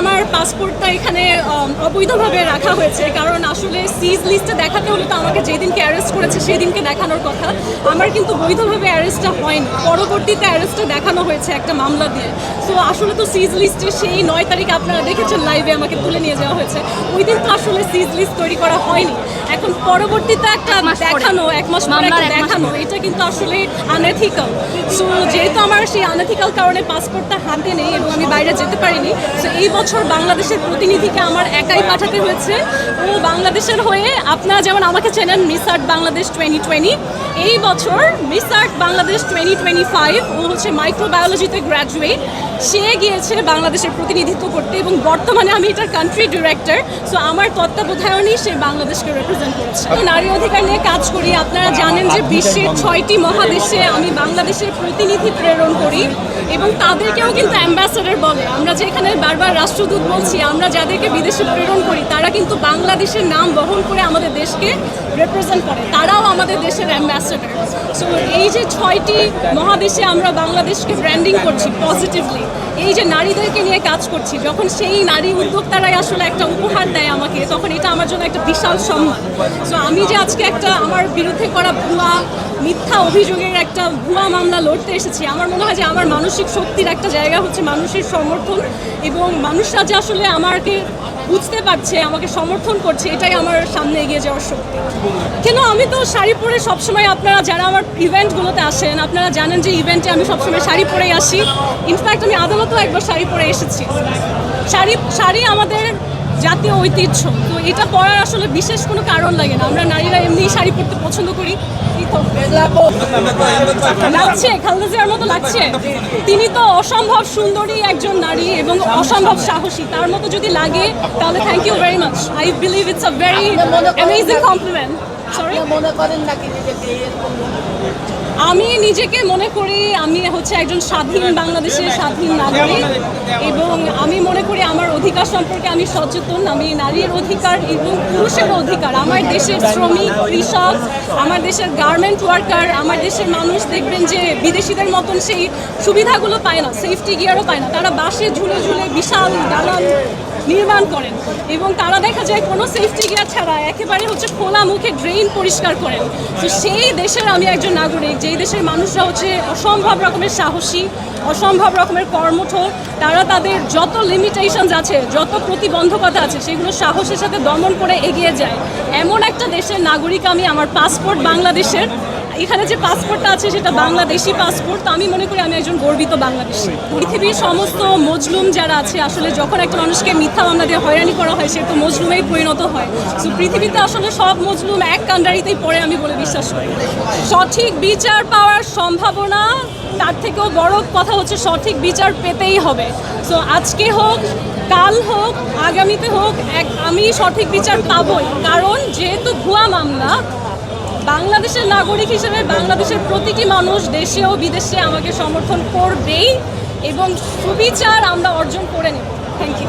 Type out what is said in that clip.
আমার পাসপোর্টটা এখানে অবৈধভাবে রাখা হয়েছে। কারণ আসলে সিজ লিস্টে দেখাতে হলে তো আমাকে যেদিনকে অ্যারেস্ট করেছে সেদিনকে দেখানোর কথা। আমার কিন্তু বৈধভাবে অ্যারেস্টটা হয়নি। পরবর্তীতে অ্যারেস্টটা দেখানো হয়েছে একটা মামলা দিয়ে। সো আসলে তো সিজ লিস্টে সেই নয় তারিখ আপনারা দেখেছেন লাইভে আমাকে তুলে নিয়ে যাওয়া হয়েছে। ওই দিন তো আসলে সিজ লিস্ট তৈরি করা হয়নি। এখন পরবর্তীতে একটা দেখানো এক মাস পরে একটা দেখানো এটা কিন্তু আসলে আনএথিক্যাল সো যেহেতু আমার সেই আনএথিক্যাল কারণে পাসপোর্টটা হাতে নেই এবং আমি বাইরে যেতে পারিনি সো এই বছর বাংলাদেশের প্রতিনিধিকে আমার একাই পাঠাতে হয়েছে। ও বাংলাদেশের হয়ে আপনারা যেমন আমাকে চেনেন miss art Bangladesh twenty twenty এই বছর miss art Bangladesh twenty twenty five ও হচ্ছে মাইক্রোবায়োলজিতে গ্র্যাজুয়েট সে গিয়েছে বাংলাদেশের প্রতিনিধিত্ব করতে এবং বর্তমানে আমি এটার কান্ট্রি ডিরেক্টর সো আমার তত্ত্বাবধায়নেই সে বাংলাদেশকে রিপ্রেজেন্ট আমি নারী অধিকার নিয়ে কাজ করি। আপনারা জানেন যে বিশ্বের ছয়টি মহাদেশে আমি বাংলাদেশের প্রতিনিধি প্রেরণ করি এবং তাদেরকেও কিন্তু অ্যাম্বাসাডার বলে। আমরা যে এখানে বারবার রাষ্ট্রদূত বলছি, আমরা যাদেরকে বিদেশে প্রেরণ করি, তারা কিন্তু বাংলাদেশের নাম বহন করে আমাদের দেশকে রিপ্রেজেন্ট করে। তারাও আমাদের দেশের অ্যাম্বাসাডার। সো এই যে ছয়টি মহাদেশে আমরা বাংলাদেশকে ব্র্যান্ডিং করছি পজিটিভলি এই যে নারীদেরকে নিয়ে কাজ করছি, যখন সেই নারী উদ্যোক্তারাই আসলে একটা উপহার দেয় আমাকে, তখন এটা আমার জন্য একটা বিশাল সম্মান। সো আমি যে আজকে একটা আমার বিরুদ্ধে করা ভুয়া, মিথ্যা অভিযোগের একটা ভুয়া মামলা লড়তে এসেছি, আমার মনে হয় যে আমার মানসিক শক্তির একটা জায়গা হচ্ছে মানুষের সমর্থন এবং মানুষরা যে আসলে আমাকে বুঝতে পারছে, আমাকে সমর্থন করছে, এটাই আমার সামনে এগিয়ে যাওয়ার শক্তি। কেন? আমি তো শাড়ি পরে সবসময় আপনারা যারা আমার ইভেন্টগুলোতে আসেন, আপনারা জানেন যে ইভেন্টে আমি সবসময় শাড়ি পরেই আসি। ইনফ্যাক্ট আমি আদালতেও একবার শাড়ি পরে এসেছি। শাড়ি শাড়ি আমাদের জাতীয় ঐতিহ্য। তো এটা পরার আসলে বিশেষ কোনো কারণ লাগে না। আমরা নারীরা এমনিই শাড়ি পরতে পছন্দ করি। তো। লাগছে খালেদা জিয়ার মতো লাগছে। তিনি তো অসম্ভব সুন্দরী একজন নারী এবং অসম্ভব সাহসী। তার মতো যদি লাগে তাহলে thank you very much I believe it's a very amazing compliment sorry মনে করেন নাকি নিজেকে আমি নিজেকে মনে করি আমি হচ্ছে একজন স্বাধীন বাংলাদেশের স্বাধীন নাগরিক এবং আমি মনে করি আমার অধিকার সম্পর্কে আমি সচেতন। আমি নারীর অধিকার এবং পুরুষের অধিকার। আমার দেশের শ্রমিক কৃষক আমার দেশের গার্মেন্ট ওয়ার্কার আমার দেশের মানুষ দেখবেন যে বিদেশিদের মতন সেই সুবিধাগুলো পায় না সেফটি গিয়ারও পায় না। তারা বাসে ঝুলে ঝুলে বিশাল দালান নির্মাণ করেন এবং তারা দেখা যায় কোনো সেফটি গিয়ার ছাড়া একেবারে হচ্ছে খোলা মুখে ড্রেন পরিষ্কার করেন। তো সেই দেশের আমি একজন নাগরিক, যেই দেশের মানুষরা হচ্ছে অসম্ভব রকমের সাহসী, অসম্ভব রকমের কর্মঠ তারা তাদের যত লিমিটেশনস আছে, যত প্রতিবন্ধকতা আছে, সেগুলো সাহসের সাথে দমন করে এগিয়ে যায়। এমন একটা দেশের নাগরিক আমি, আমার পাসপোর্ট বাংলাদেশের। এখানে যে পাসপোর্টটা আছে সেটা বাংলাদেশি পাসপোর্ট তো আমি মনে করি আমি একজন গর্বিত বাংলাদেশি। পৃথিবীর সমস্ত মজলুম যারা আছে, আসলে যখন একটা মানুষকে মিথ্যা মামলা দিয়ে হয়রানি করা হয়, সে তো মজলুমেই পরিণত হয়। তো পৃথিবীতে আসলে সব মজলুম এক কান্ডারিতেই পড়ে, আমি বলে বিশ্বাস করি। সঠিক বিচার পাওয়ার সম্ভাবনা, তার থেকেও বড় কথা হচ্ছে সঠিক বিচার পেতেই হবে। সো আজকে হোক, কাল হোক, আগামীতে হোক, এক, আমি সঠিক বিচার পাবই। কারণ যেহেতু ভুয়া মামলা বাংলাদেশের নাগরিক হিসেবে বাংলাদেশের প্রতিটি মানুষ দেশে ও বিদেশে আমাকে সমর্থন করবেই এবং সুবিচার আমরা অর্জন করে নেব। Thank you